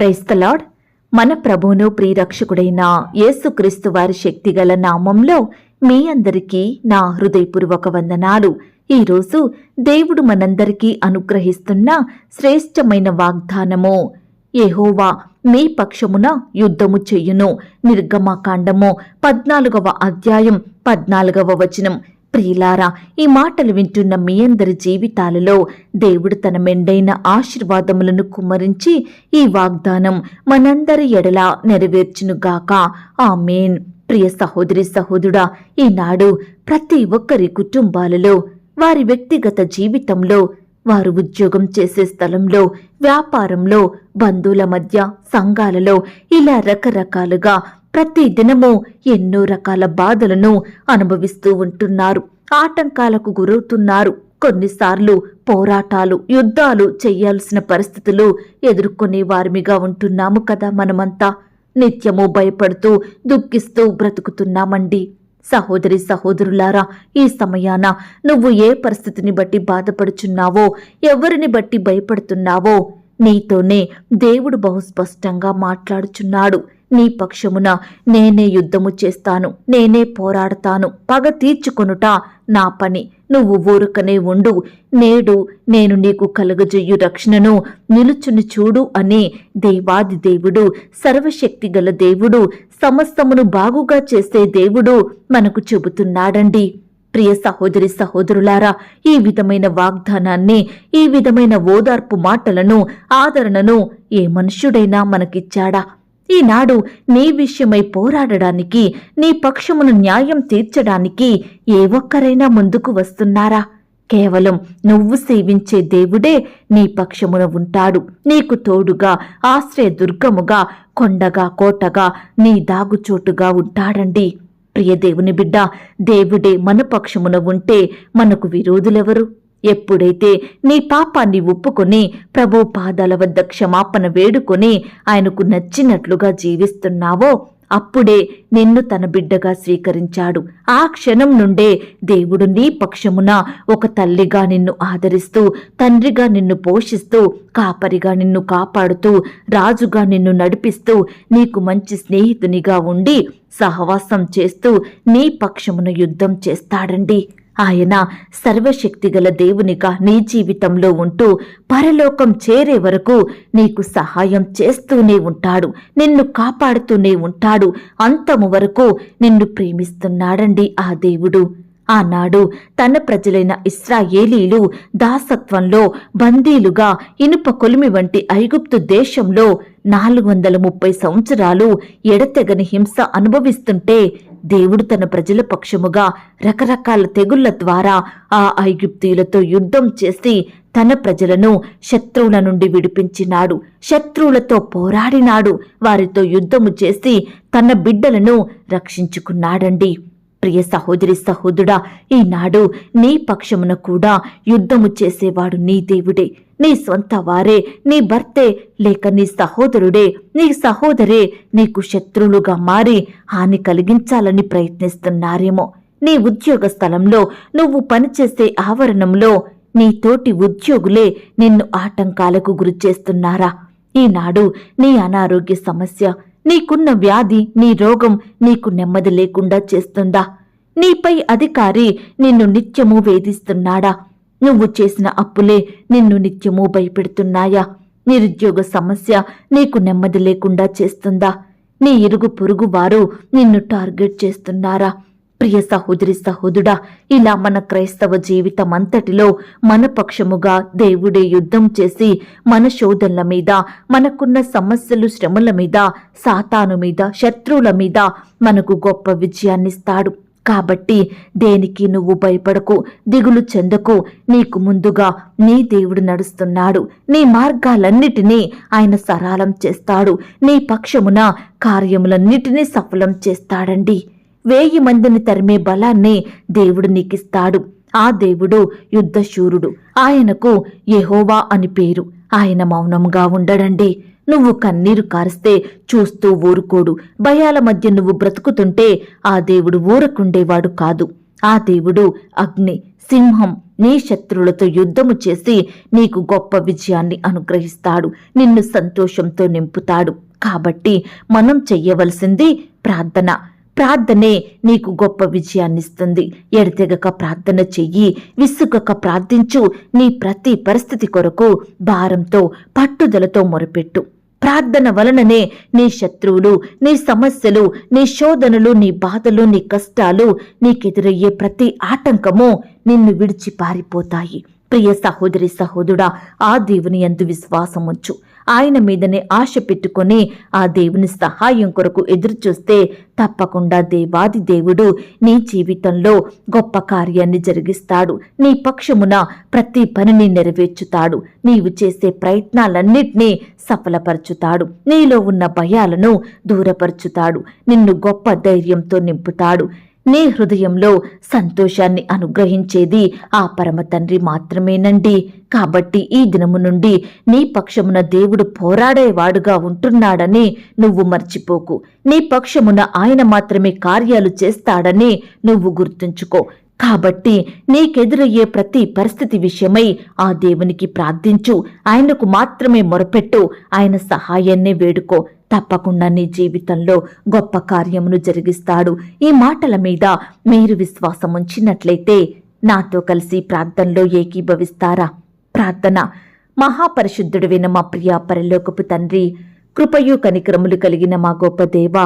Praise the Lord మన ప్రభువును ప్రియరక్షకుడైన యేసుక్రీస్తు వారి శక్తిగల నామంలో మీ అందరికీ నా హృదయపూర్వక వందనాలు. ఈరోజు దేవుడు మనందరికీ అనుగ్రహిస్తున్న శ్రేష్టమైన వాగ్దానము ఎహోవా మీ పక్షమున యుద్ధము చెయ్యును నిర్గమకాండము పద్నాలుగవ అధ్యాయం పద్నాలుగవ వచనం. ప్రియులారా ఈ మాటలు వింటున్న మీ అందరి జీవితాలలో దేవుడు తన మెండైన ఆశీర్వాదములను కుమ్మరించి ఈ వాగ్దానం మనందరి ఎడలా నెరవేర్చునుగాక. ఆమేన్. ప్రియ సహోదరి సహోదుడా ఈనాడు ప్రతి ఒక్కరి కుటుంబాలలో వారి వ్యక్తిగత జీవితంలో వారు ఉద్యోగం చేసే స్థలంలో వ్యాపారంలో బంధువుల మధ్య సంఘాలలో ఇలా రకరకాలుగా ప్రతి దినము ఎన్నో రకాల బాధలను అనుభవిస్తూ ఉంటున్నారు. ఆటంకాలకు గురవుతున్నారు. కొన్నిసార్లు పోరాటాలు యుద్ధాలు చేయాల్సిన పరిస్థితులు ఎదుర్కొనే వారిమిగా ఉంటున్నాము కదా మనమంతా. నిత్యము భయపడుతూ దుఃఖిస్తూ బ్రతుకుతున్నామండి. సహోదరి సహోదరులారా ఈ సమయాన నువ్వు ఏ పరిస్థితిని బట్టి బాధపడుచున్నావో ఎవరిని బట్టి భయపడుతున్నావో నీతోనే దేవుడు బహుస్పష్టంగా మాట్లాడుచున్నాడు. నీ పక్షమున నేనే యుద్ధము చేస్తాను నేనే పోరాడతాను. పగ తీర్చుకొనుట నా పని. నువ్వు ఊరుకనే ఉండు. నేడు నేను నీకు కలగజెయ్యు రక్షణను నిలుచుని చూడు అనే దేవాది దేవుడు సర్వశక్తి గల దేవుడు సమస్తమును బాగుగా చేసే దేవుడు మనకు చెబుతున్నాడండి. ప్రియ సహోదరి సహోదరులారా ఈ విధమైన వాగ్దానాన్ని ఈ విధమైన ఓదార్పు మాటలను ఆదరణను ఏ మనుష్యుడైనా మనకిచ్చాడా? ఈనాడు నీ విషయమై పోరాడడానికి నీ పక్షమును న్యాయం తీర్చడానికి ఏ ఒక్కరైనా ముందుకు వస్తున్నారా? కేవలం నువ్వు సేవించే దేవుడే నీ పక్షమున ఉంటాడు. నీకు తోడుగా ఆశ్రయ దుర్గముగా కొండగా కోటగా నీ దాగుచోటుగా ఉంటాడండి. ప్రియ దేవుని బిడ్డ దేవుడే మన పక్షమున ఉంటే మనకు విరోధులెవరు? ఎప్పుడైతే నీ పాపాన్ని ఒప్పుకొని ప్రభు పాదాల వద్ద క్షమాపణ వేడుకొని ఆయనకు నచ్చినట్లుగా జీవిస్తున్నావో అప్పుడే నిన్ను తన బిడ్డగా స్వీకరించాడు. ఆ క్షణం నుండే దేవుడు నీ పక్షమున ఒక తల్లిగా నిన్ను ఆదరిస్తూ తండ్రిగా నిన్ను పోషిస్తూ కాపరిగా నిన్ను కాపాడుతూ రాజుగా నిన్ను నడిపిస్తూ నీకు మంచి స్నేహితునిగా ఉండి సహవాసం చేస్తూ నీ పక్షమున యుద్ధం చేస్తాడండి. ఆయన సర్వశక్తిగల దేవునిగా నీ జీవితంలో ఉంటూ పరలోకం చేరే వరకు నీకు సహాయం చేస్తూనే ఉంటాడు నిన్ను కాపాడుతూనే ఉంటాడు. అంతము వరకు నిన్ను ప్రేమిస్తున్నాడండి ఆ దేవుడు. ఆనాడు తన ప్రజలైన ఇస్రాయేలీలు దాసత్వంలో బందీలుగా ఇనుప కొలిమి వంటి ఐగుప్తు దేశంలో నాలుగు వందల ముప్పై సంవత్సరాలు ఎడతెగని హింస అనుభవిస్తుంటే దేవుడు తన ప్రజల పక్షముగా రకరకాల తెగుళ్ళ ద్వారా ఆ ఐగుప్తీయులతో యుద్ధం చేసి తన ప్రజలను శత్రువుల నుండి విడిపించినాడు. శత్రువులతో పోరాడినాడు. వారితో యుద్ధము చేసి తన బిడ్డలను రక్షించుకున్నాడండి. ప్రియ సహోదరి సహోదరుడా ఈనాడు నీ పక్షమున కూడా యుద్ధము చేసేవాడు నీ దేవుడే. నీ సొంత వారే నీ భర్తే లేక నీ సహోదరుడే నీ సహోదరే నీకు శత్రువులుగా మారి హాని కలిగించాలని ప్రయత్నిస్తున్నారేమో. నీ ఉద్యోగ స్థలంలో నువ్వు పనిచేసే ఆవరణంలో నీ తోటి ఉద్యోగులే నిన్ను ఆటంకాలకు గురిచేస్తున్నారా? ఈనాడు నీ అనారోగ్య సమస్య నీకున్న వ్యాధి నీ రోగం నీకు నెమ్మది లేకుండా చేస్తుందా? నీపై అధికారి నిన్ను నిత్యము వేధిస్తున్నాడా? నువ్వు చేసిన అప్పులే నిన్ను నిత్యము భయపెడుతున్నాయా? నిరుద్యోగ సమస్య నీకు నెమ్మది లేకుండా చేస్తుందా? నీ ఇరుగు పొరుగు వారు నిన్ను టార్గెట్ చేస్తున్నారా? ప్రియ సహోదరి సహోదరుడా ఇలా మన క్రైస్తవ జీవితం అంతటిలో మన పక్షముగా దేవుడే యుద్ధం చేసి మన శోధనల మీద మనకున్న సమస్యలు శ్రమల మీద సాతాను మీద శత్రువుల మీద మనకు గొప్ప విజయాన్నిస్తాడు. కాబట్టి దేనికి నువ్వు భయపడకు దిగులు చెందకు నీకు ముందుగా నీ దేవుడు నడుస్తున్నాడు. నీ మార్గాలన్నిటినీ ఆయన సరళం చేస్తాడు. నీ పక్షమున కార్యములన్నిటినీ సఫలం చేస్తాడండి. వేయి మందిని తరిమే బలాన్ని దేవుడు నీకిస్తాడు. ఆ దేవుడు యుద్ధశూరుడు. ఆయనకు యహోవా అని పేరు. ఆయన మౌనంగా ఉండడండి. నువ్వు కన్నీరు కారిస్తే చూస్తూ ఊరుకోడు. భయాల మధ్య నువ్వు బ్రతుకుతుంటే ఆ దేవుడు ఊరకుండేవాడు కాదు. ఆ దేవుడు అగ్ని సింహం నీ శత్రువులతో యుద్ధము చేసి నీకు గొప్ప విజయాన్ని అనుగ్రహిస్తాడు. నిన్ను సంతోషంతో నింపుతాడు. కాబట్టి మనం చెయ్యవలసింది ప్రార్థన. ప్రార్థనే నీకు గొప్ప విజయాన్నిస్తుంది. ఎడతెగక ప్రార్థన చెయ్యి విసుగక ప్రార్థించు. నీ ప్రతి పరిస్థితి కొరకు భారంతో పట్టుదలతో మొరపెట్టు. ప్రార్థన వలననే నీ శత్రువులు నీ సమస్యలు నీ శోధనలు నీ బాధలు నీ కష్టాలు నీకెదురయ్యే ప్రతి ఆటంకము నిన్ను విడిచి పారిపోతాయి ప్రియ సహోదరి సహోదరుడా ఆ దేవుని ఎందు విశ్వాసముంచు. ఆయన మీదనే ఆశ పెట్టుకొని ఆ దేవుని సహాయం కొరకు ఎదురుచూస్తే తప్పకుండా దేవాది దేవుడు నీ జీవితంలో గొప్ప కార్యాన్ని జరిగిస్తాడు. నీ పక్షమున ప్రతి పనిని నెరవేర్చుతాడు. నీవు చేసే ప్రయత్నాలన్నిటినీ సఫలపరచుతాడు. నీలో ఉన్న భయాలను దూరపరచుతాడు. నిన్ను గొప్ప ధైర్యంతో నింపుతాడు. నీ హృదయంలో సంతోషాన్ని అనుగ్రహించేది ఆ పరమ తండ్రి మాత్రమేనండి. కాబట్టి ఈ దినము నుండి నీ పక్షమున దేవుడు పోరాడేవాడుగా ఉంటున్నాడని నువ్వు మర్చిపోకు. నీ పక్షమున ఆయన మాత్రమే కార్యాలు చేస్తాడని నువ్వు గుర్తుంచుకో. కాబట్టి నీకెదురయ్యే ప్రతి పరిస్థితి విషయమై ఆ దేవునికి ప్రార్థించు. ఆయనకు మాత్రమే మొరపెట్టు. ఆయన సహాయాన్నే వేడుకో. తప్పకుండా నీ జీవితంలో గొప్ప కార్యమును జరిగిస్తాడు. ఈ మాటల మీద మీరు విశ్వాసం ఉంచినట్లయితే నాతో కలిసి ప్రార్థనలో ఏకీభవిస్తారా? ప్రార్థన. మహాపరిశుద్ధుడివైన మా ప్రియ పరలోకపు తండ్రి కృపయు కనికరములు కలిగిన మా గొప్ప దేవ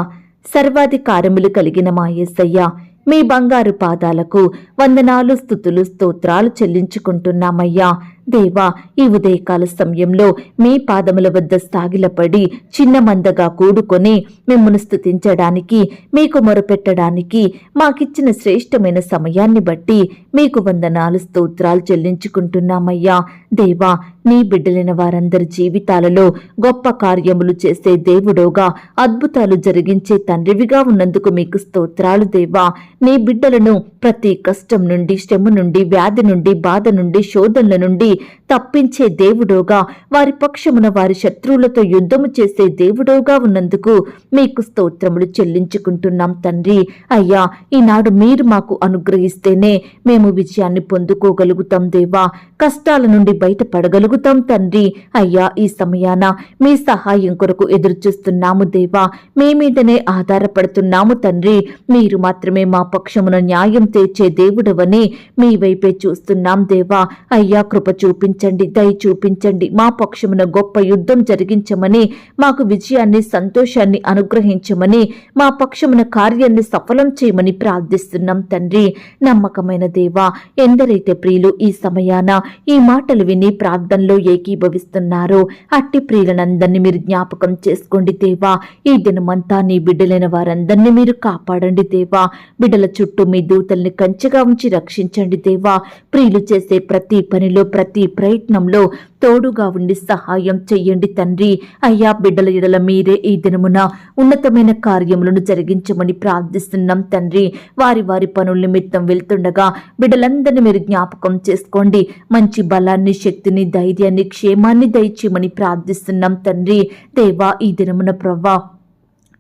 సర్వాధికారములు కలిగిన మా యేసయ్య మీ బంగారు పాదాలకు వందనాలు స్థుతులు స్తోత్రాలు చెల్లించుకుంటున్నామయ్యా. దేవా ఈ ఉదయకాల సమయంలో మీ పాదముల వద్ద సాగిలపడి చిన్న మందగా కూడుకొని మిమ్మల్ని స్థుతించడానికి మీకు మొరపెట్టడానికి మాకిచ్చిన శ్రేష్టమైన సమయాన్ని బట్టి మీకు వందనాలు స్తోత్రాలు చెల్లించుకుంటున్నామయ్యా. దేవా నీ బిడ్డలైన వారందరి జీవితాలలో గొప్ప కార్యములు చేసే దేవుడోగా అద్భుతాలు జరిగించే తండ్రివిగా ఉన్నందుకు మీకు స్తోత్రాలు దేవా. నీ బిడ్డలను ప్రతి కష్టం నుండి శ్రమ నుండి వ్యాధి నుండి బాధ నుండి శోధనల నుండి తప్పించే దేవుడోగా వారి పక్షమున వారి శత్రువులతో యుద్ధము చేసే దేవుడోగా ఉన్నందుకు మీకు స్తోత్రములు చెల్లించుకుంటున్నాం తండ్రి. అయ్యా ఈనాడు మీరు మాకు అనుగ్రహిస్తేనే మేము విజయాన్ని పొందుకోగలుగుతాం దేవా. కష్టాల నుండి బయటపడగలుగుతాం తండ్రి. అయ్యా ఈ సమయాన మీ సహాయం కొరకు ఎదురుచూస్తున్నాము దేవా. మీ మీదనే ఆధారపడుతున్నాము తండ్రి. మీరు మాత్రమే మా పక్షమున న్యాయం తీర్చే దేవుడవని మీ వైపే చూస్తున్నాం దేవా. అయ్యా కృప చూపించండి దయ చూపించండి. మా పక్షమున గొప్ప యుద్ధం జరిగించమని మాకు విజయాన్ని సంతోషాన్ని అనుగ్రహించమని మా పక్షమున కార్యాన్ని సఫలం చేయమని ప్రార్థిస్తున్నాం తండ్రి. నమ్మకమైన దేవా ఎందరైతే ప్రియులు ఈ సమయాన ఈ మాటలు విని ప్రార్థనలో ఏకీభవిస్తున్నారో. అట్టి ప్రియులనందరినీ మీరు జ్ఞాపకం చేసుకోండి దేవా. ఈ దినమంతా నీ బిడ్డలైన వారందరినీ మీరు కాపాడండి దేవా. బిడ్డల చుట్టూ మీ దూతల్ని కంచెగా ఉంచి రక్షించండి దేవా. ప్రియులు చేసే ప్రతి పనిలో ప్రతి ప్రయత్నంలో తోడుగా ఉండి సహాయం చెయ్యండి తండ్రి. అయ్యా బిడ్డల ఎడల మీరే ఈ దినమున ఉన్నతమైన కార్యములను జరిగించమని ప్రార్థిస్తున్నాం తండ్రి. వారి వారి పనుల నిమిత్తం వెళ్తుండగా బిడ్డలందరినీ మీరు జ్ఞాపకం చేసుకోండి. మంచి బలాన్ని శక్తిని ధైర్యాన్ని క్షేమాన్ని దయచేయమని ప్రార్థిస్తున్నాం తండ్రి. దేవా ఈ దినమున ప్రవ్వా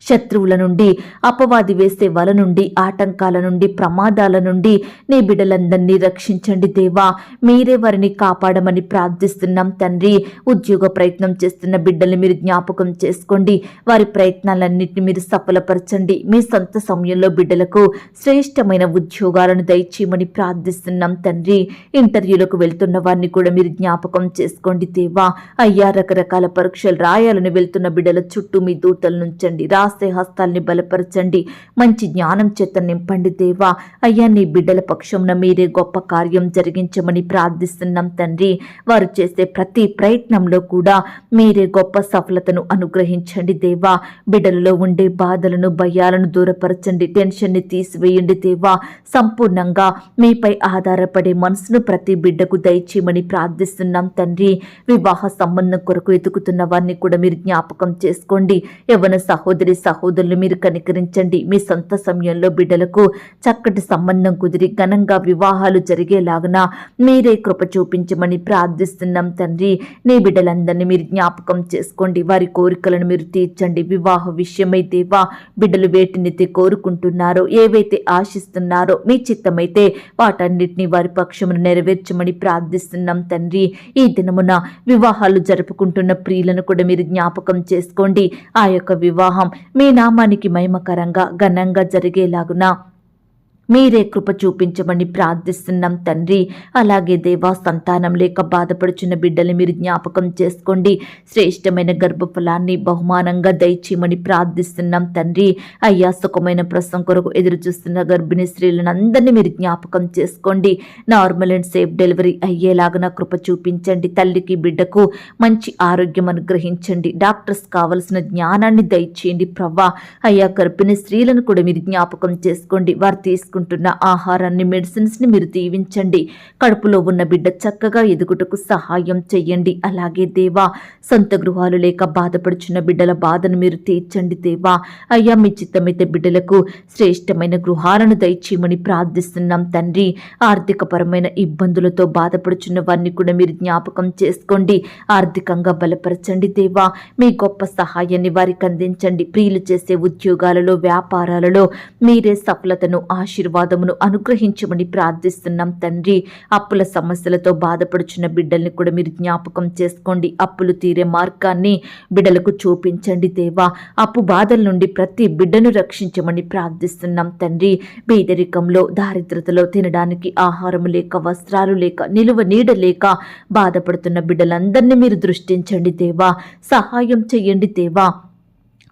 శత్రువుల నుండి అపవాది వేసే వల నుండి ఆటంకాల నుండి ప్రమాదాల నుండి నీ బిడ్డలందరినీ రక్షించండి దేవా. మీరే వారిని కాపాడమని ప్రార్థిస్తున్నాం తండ్రి. ఉద్యోగ ప్రయత్నం చేస్తున్న బిడ్డల్ని మీరు జ్ఞాపకం చేసుకోండి. వారి ప్రయత్నాలన్నింటినీ మీరు సఫలపరచండి. మీ సొంత సమయంలో బిడ్డలకు శ్రేష్టమైన ఉద్యోగాలను దయచేయమని ప్రార్థిస్తున్నాం తండ్రి. ఇంటర్వ్యూలకు వెళ్తున్న వారిని కూడా మీరు జ్ఞాపకం చేసుకోండి దేవా. అయ్యా రకరకాల పరీక్షలు రాయాలని వెళ్తున్న బిడ్డల చుట్టూ మీ దూతలు నుంచండి. రాసి హస్తాల్ని బలపరచండి. మంచి జ్ఞానం చేత నింపండి దేవా అయ్యా నీ బిడ్డల పక్షంన మీరే గొప్ప కార్యం జరిగించమని ప్రార్థిస్తున్నాం తండ్రి. వారు చేసే ప్రతి ప్రయత్నంలో కూడా మీరే గొప్ప సఫలతను అనుగ్రహించండి దేవా. బిడ్డలలో ఉండే బాధలను భయాలను దూరపరచండి. టెన్షన్ని తీసివేయండి దేవా. సంపూర్ణంగా మీపై ఆధారపడే మనసును ప్రతి బిడ్డకు దయచేయమని ప్రార్థిస్తున్నాం తండ్రి. వివాహ సంబంధం కొరకు ఎదుగుతున్న వారిని కూడా మీరు జ్ఞాపకం చేసుకోండి. యవన సహోదరి సహోదరులు మీరు కనికరించండి. మీ సొంత సమయంలో బిడ్డలకు చక్కటి సంబంధం కుదిరి ఘనంగా వివాహాలు జరిగేలాగున మీరే కృప చూపించమని ప్రార్థిస్తున్నాం తండ్రి. నీ బిడ్డలందరినీ మీరు జ్ఞాపకం చేసుకోండి. వారి కోరికలను మీరు తీర్చండి. వివాహ విషయమై దేవా బిడ్డలు వేటినైతే కోరుకుంటున్నారో ఏవైతే ఆశిస్తున్నారో మీ చిత్తమైతే వాటన్నిటిని వారి పక్షమును నెరవేర్చమని ప్రార్థిస్తున్నాం తండ్రి. ఈ దినమున వివాహాలు జరుపుకుంటున్న ప్రియులను కూడా మీరు జ్ఞాపకం చేసుకోండి. ఆ యొక్క వివాహం మీ నామానికి మహిమకరంగా ఘనంగా జరిగేలాగున మీరే కృప చూపించమని ప్రార్థిస్తున్నాం తండ్రి. అలాగే దేవా సంతానం లేక బాధపడుచున్న బిడ్డలు మీరు జ్ఞాపకం చేసుకోండి. శ్రేష్టమైన గర్భఫలాన్ని బహుమానంగా దయచేయమని ప్రార్థిస్తున్నాం తండ్రి. అయ్యా సుఖమైన ప్రసవం కొరకు ఎదురు చూస్తున్న గర్భిణీ స్త్రీలను అందరినీ మీరు జ్ఞాపకం చేసుకోండి. నార్మల్ అండ్ సేఫ్ డెలివరీ అయ్యేలాగా కృప చూపించండి తల్లికి బిడ్డకు. మంచి ఆరోగ్యం అనుగ్రహించండి. డాక్టర్స్ కావలసిన జ్ఞానాన్ని దయచేయండి ప్రవ్వా అయ్యా గర్భిణీ స్త్రీలను కూడా మీరు జ్ఞాపకం చేసుకోండి. వారు తీసుకుంటున్న ఆహారాన్ని మెడిసిన్స్ని మీరు దీవించండి. కడుపులో ఉన్న బిడ్డ చక్కగా ఎదుగుటకు సహాయం చెయ్యండి. అలాగే దేవా సొంత గృహాలు లేక బాధపడుచున్న బిడ్డల బాధను మీరు తీర్చండి దేవా. అయ్యా మీ చిత్తమైతే బిడ్డలకు శ్రేష్టమైన గృహాలను దయచేయమని ప్రార్థిస్తున్నాం తండ్రి. ఆర్థికపరమైన ఇబ్బందులతో బాధపడుచున్న వారిని కూడా మీరు జ్ఞాపకం చేసుకోండి. ఆర్థికంగా బలపరచండి దేవా. మీ గొప్ప సహాయాన్ని వారికి అందించండి. ప్రియులు చేసే ఉద్యోగాలలో వ్యాపారాలలో మీరే సఫలతను ఆశీర్వాదమును అనుగ్రహించమని ప్రార్థిస్తున్నాం తండ్రి. అప్పుల సమస్యలతో బాధపడుచున్న బిడ్డల్ని కూడా మీరు జ్ఞాపకం చేసుకోండి. అప్పులు తీరే మార్గాన్ని బిడ్డలకు చూపించండి దేవా. అప్పు బాధల నుండి ప్రతి బిడ్డను రక్షించమని ప్రార్థిస్తున్నాం తండ్రి. పేదరికంలో దారిద్రతలో తినడానికి ఆహారం లేక వస్త్రాలు లేక నిలువ నీడ లేక బాధపడుతున్న బిడ్డలందరినీ మీరు దృష్టించండి దేవా. సహాయం చెయ్యండి దేవా.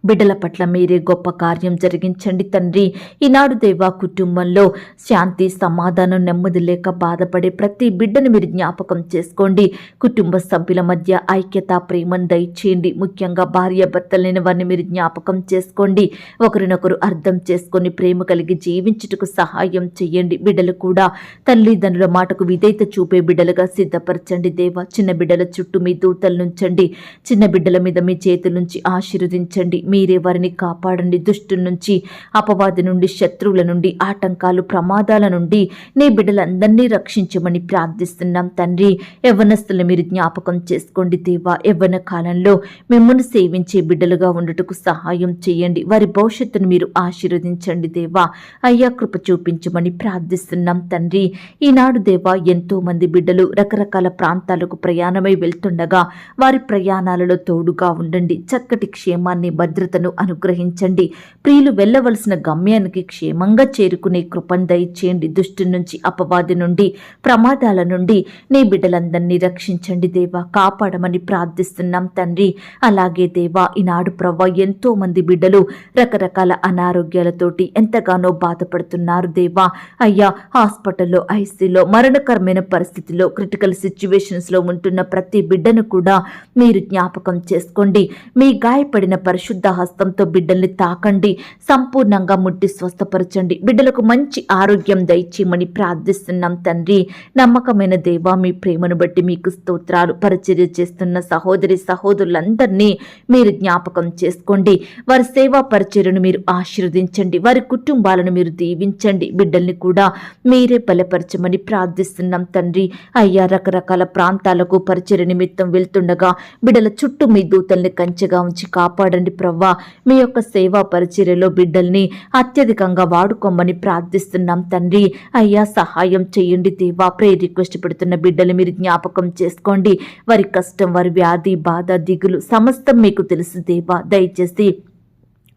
బిడ్డల పట్ల మీరే గొప్ప కార్యం జరిగించండి తండ్రి. ఈనాడు దేవా కుటుంబంలో శాంతి సమాధానం నెమ్మది లేక బాధపడే ప్రతి బిడ్డను మీరు జ్ఞాపకం చేసుకోండి. కుటుంబ సభ్యుల మధ్య ఐక్యత ప్రేమను దయచేయండి. ముఖ్యంగా భార్య భర్తలైన వారిని మీరు జ్ఞాపకం చేసుకోండి. ఒకరినొకరు అర్థం చేసుకొని ప్రేమ కలిగి జీవించుటకు సహాయం చేయండి. బిడ్డలు కూడా తల్లిదండ్రుల మాటకు విధేయత చూపే బిడ్డలుగా సిద్ధపరచండి. దేవా చిన్న బిడ్డల చుట్టూ మీ దూతలు నుంచండి. చిన్న బిడ్డల మీద మీ చేతుల నుంచి ఆశీర్వదించండి. మీరే వారిని కాపాడండి. దుష్టు నుంచి అపవాది నుండి శత్రువుల నుండి ఆటంకాలు ప్రమాదాల నుండి నీ బిడ్డలందరినీ రక్షించమని ప్రార్థిస్తున్నాం తండ్రి. యవ్వనస్తులు మీరు జ్ఞాపకం చేసుకోండి దేవా. యవ్వన కాలంలో మిమ్మల్ని సేవించే బిడ్డలుగా ఉండటకు సహాయం చేయండి. వారి భవిష్యత్తును మీరు ఆశీర్వదించండి దేవా. అయ్యా కృప చూపించమని ప్రార్థిస్తున్నాం తండ్రి. ఈనాడు దేవా ఎంతో మంది బిడ్డలు రకరకాల ప్రాంతాలకు ప్రయాణమై వెళ్తుండగా వారి ప్రయాణాలలో తోడుగా ఉండండి. చక్కటి క్షేమాన్ని భద్రతను అనుగ్రహించండి. ప్రియులు వెళ్ళవలసిన గమ్యానికి క్షేమంగా చేరుకునే కృపను దయచేయండి. దుష్టు నుంచి అపవాది నుండి ప్రమాదాల నుండి నీ బిడ్డలందరినీ రక్షించండి దేవా. కాపాడమని ప్రార్థిస్తున్నాం తండ్రి. అలాగే దేవా ఈనాడు ప్రవ్వ ఎంతో మంది బిడ్డలు రకరకాల అనారోగ్యాలతోటి ఎంతగానో బాధపడుతున్నారు దేవా. అయ్యా హాస్పిటల్లో ఐసీలో మరణకరమైన పరిస్థితిలో క్రిటికల్ సిచ్యువేషన్స్లో ఉంటున్న ప్రతి బిడ్డను కూడా మీరు జ్ఞాపకం చేసుకోండి. మీ గాయపడిన పరిశుద్ధ హస్తంతో బిడ్డల్ని తాకండి సంపూర్ణంగా ముట్టి స్వస్థపరచండి. బిడ్డలకు మంచి ఆరోగ్యం దయచేయమని ప్రార్థిస్తున్నాం తండ్రి. నమ్మకమైన దేవా మీ ప్రేమను బట్టి మీకు స్తోత్రాలు. పరిచర్య చేస్తున్న సహోదరి సహోదరులందరినీ మీరు జ్ఞాపకం చేసుకోండి. వారి సేవా పరిచర్యను మీరు ఆశీర్వదించండి. వారి కుటుంబాలను మీరు దీవించండి. బిడ్డల్ని కూడా మీరే బలపరచమని ప్రార్థిస్తున్నాం తండ్రి. అయ్యా రకరకాల ప్రాంతాలకు పరిచర్య నిమిత్తం వెళ్తుండగా బిడ్డల చుట్టూ మీ దూతల్ని కంచెగా ఉంచి కాపాడండి ప్రవ్వ. మీ యొక్క సేవా పరిచర్యలో బిడ్డల్ని అత్యధికంగా వాడుకోమని ప్రార్థిస్తున్నాం తండ్రి. అయ్యా సహాయం చేయండి దేవా. ప్రే రిక్వెస్ట్ పెడుతున్న బిడ్డలు మీరు జ్ఞాపకం చేసుకోండి. వారి కష్టం వారి వ్యాధి బాధ దిగులు సమస్తం మీకు తెలుసు దేవా. దయచేసి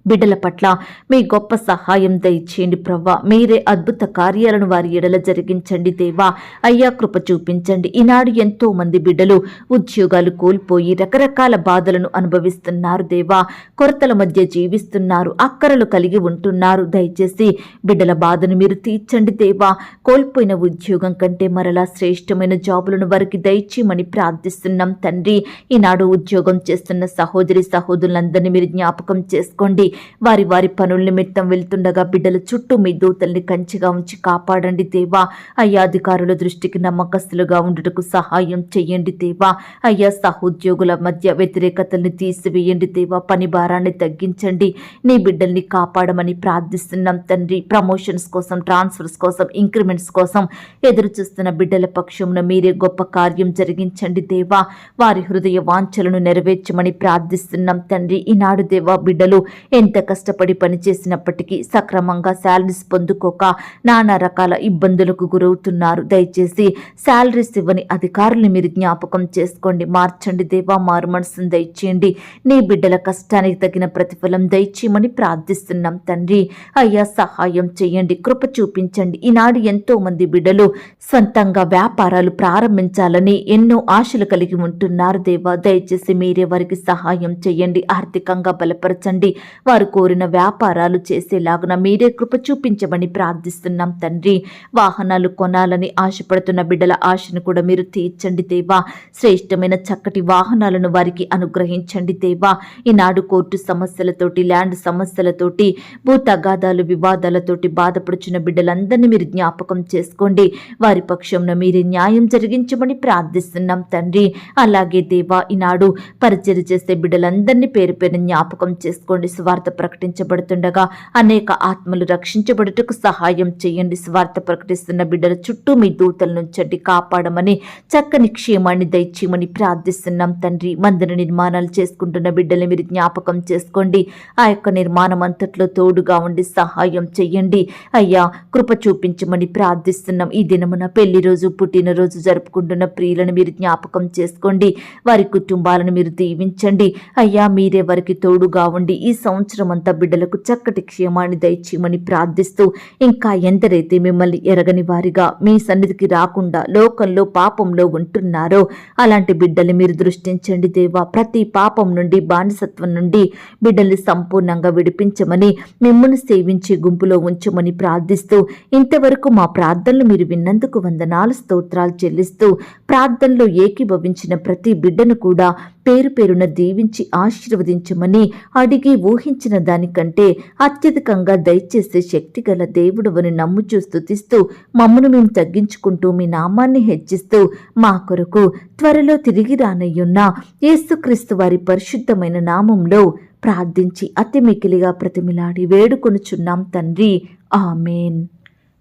బిడ్డల పట్ల మీ గొప్ప సహాయం దయచేయండి ప్రవ్వా. మీరే అద్భుత కార్యాలను వారి ఎడల జరిగించండి దేవా. అయ్యా కృప చూపించండి. ఈనాడు ఎంతో మంది బిడ్డలు ఉద్యోగాలు కోల్పోయి రకరకాల బాధలను అనుభవిస్తున్నారు దేవా. కొరతల మధ్య జీవిస్తున్నారు. అక్కరలు కలిగి ఉంటున్నారు. దయచేసి బిడ్డల బాధను మీరు తీర్చండి దేవా. కోల్పోయిన ఉద్యోగం కంటే మరలా శ్రేష్టమైన జాబులను వారికి దయచేయమని ప్రార్థిస్తున్నాం తండ్రి. ఈనాడు ఉద్యోగం చేస్తున్న సహోదరి సహోదరులందరినీ మీరు జ్ఞాపకం చేసుకోండి. వారి వారి పనుల నిమిత్తం వెళ్తుండగా బిడ్డల చుట్టూ మీ దూతల్ని కంచిగా ఉంచి కాపాడండి దేవా. అయ్యా అధికారుల దృష్టికి నమ్మకస్తులుగా ఉండుటకు సహాయం చేయండి దేవా. అయ్యా సహోద్యోగుల మధ్య వ్యతిరేకతల్ని తీసివేయండి దేవా. పని భారాన్ని తగ్గించండి. నీ బిడ్డల్ని కాపాడమని ప్రార్థిస్తున్నాం తండ్రి. ప్రమోషన్స్ కోసం ట్రాన్స్ఫర్స్ కోసం ఇంక్రిమెంట్స్ కోసం ఎదురు చూస్తున్న బిడ్డల పక్షమున మీరే గొప్ప కార్యం జరిగించండి దేవా. వారి హృదయ వాంఛలను నెరవేర్చమని ప్రార్థిస్తున్నాం తండ్రి. ఈనాడు దేవా బిడ్డలు ఎంత కష్టపడి పనిచేసినప్పటికీ సక్రమంగా శాలరీస్ పొందుకోక నానా రకాల ఇబ్బందులకు గురవుతున్నారు. దయచేసి శాలరీస్ ఇవ్వని అధికారులు మీరు జ్ఞాపకం చేసుకోండి. మార్చండి దేవా మారు మనసును దయచేయండి. నీ బిడ్డల కష్టానికి తగిన ప్రతిఫలం దయచేయమని ప్రార్థిస్తున్నాం తండ్రి. అయ్యా సహాయం చేయండి కృప చూపించండి. ఈనాడు ఎంతో మంది బిడ్డలు సొంతంగా వ్యాపారాలు ప్రారంభించాలని ఎన్నో ఆశలు కలిగి ఉంటున్నారు దేవా. దయచేసి మీరే వారికి సహాయం చేయండి ఆర్థికంగా బలపరచండి. వారి వారు కోరిన వ్యాపారాలు చేసేలాగున మీరే కృప చూపించమని ప్రార్థిస్తున్నాం తండ్రి. వాహనాలు కొనాలని ఆశపడుతున్న బిడ్డల ఆశను కూడా మీరు తీర్చండి దేవా. శ్రేష్టమైన చక్కటి వాహనాలను వారికి అనుగ్రహించండి దేవా. ఈనాడు కోర్టు సమస్యలతోటి ల్యాండ్ సమస్యలతోటి భూ తగాదాలు వివాదాలతోటి బాధపడుచున్న బిడ్డలందరినీ మీరు జ్ఞాపకం చేసుకోండి. వారి పక్షంలో మీరే న్యాయం జరిగించమని ప్రార్థిస్తున్నాం తండ్రి. అలాగే దేవా ఈనాడు పరిచయం చేసే బిడ్డలందరినీ పేరు పేరు జ్ఞాపకం చేసుకోండి. స్వార్థ ప్రకటించబడుతుండగా అనేక ఆత్మలు రక్షించబడుటకు సహాయం చేయండి. స్వార్థ ప్రకటిస్తున్న బిడ్డల చుట్టూ మీ దూతల నుంచండి కాపాడమని చక్కని క్షేమాన్ని దయచేయమని ప్రార్థిస్తున్నాం తండ్రి. మందిర నిర్మాణాలు చేసుకుంటున్న బిడ్డలు మీరు జ్ఞాపకం చేసుకోండి. ఆ యొక్క నిర్మాణం అంతట్లో తోడుగా ఉండి సహాయం చెయ్యండి అయ్యా కృప చూపించమని ప్రార్థిస్తున్నాం. ఈ దినమున పెళ్ళి రోజు పుట్టినరోజు జరుపుకుంటున్న ప్రియులను మీరు జ్ఞాపకం చేసుకోండి. వారి కుటుంబాలను మీరు దీవించండి. అయ్యా మీరే వారికి తోడుగా ఉండి ఈ సంవత్సరం సంవత్సరమంతా బిడ్డలకు చక్కటి క్షేమాన్ని దయచేయమని ప్రార్థిస్తూ ఇంకా ఎందరైతే మిమ్మల్ని ఎరగని వారిగా మీ సన్నిధికి రాకుండా లోకంలో పాపంలో ఉంటున్నారో అలాంటి బిడ్డల్ని మీరు దృష్టించండి దేవా. ప్రతి పాపం నుండి బానిసత్వం నుండి బిడ్డల్ని సంపూర్ణంగా విడిపించమని మిమ్మల్ని సేవించే గుంపులో ఉంచమని ప్రార్థిస్తూ ఇంతవరకు మా ప్రార్థనలు మీరు విన్నందుకు వందనాలు స్తోత్రాలు చెల్లిస్తూ ప్రార్థనలో ఏకీభవించిన ప్రతి బిడ్డను కూడా పేరు పేరున దీవించి ఆశీర్వదించమని అడిగి ఊహించిన దానికంటే అత్యధికంగా దయచేసే శక్తి గల దేవుడవని నమ్ముచూ స్థుతిస్తూ మమ్మను మేము తగ్గించుకుంటూ మీ నామాన్ని హెచ్చిస్తూ మా కొరకు త్వరలో తిరిగి రానయ్యున్న యేసుక్రీస్తు వారి పరిశుద్ధమైన నామంలో ప్రార్థించి అతి మికిలిగా ప్రతిమిలాడి వేడుకొనుచున్నాం తండ్రి. ఆమెన్.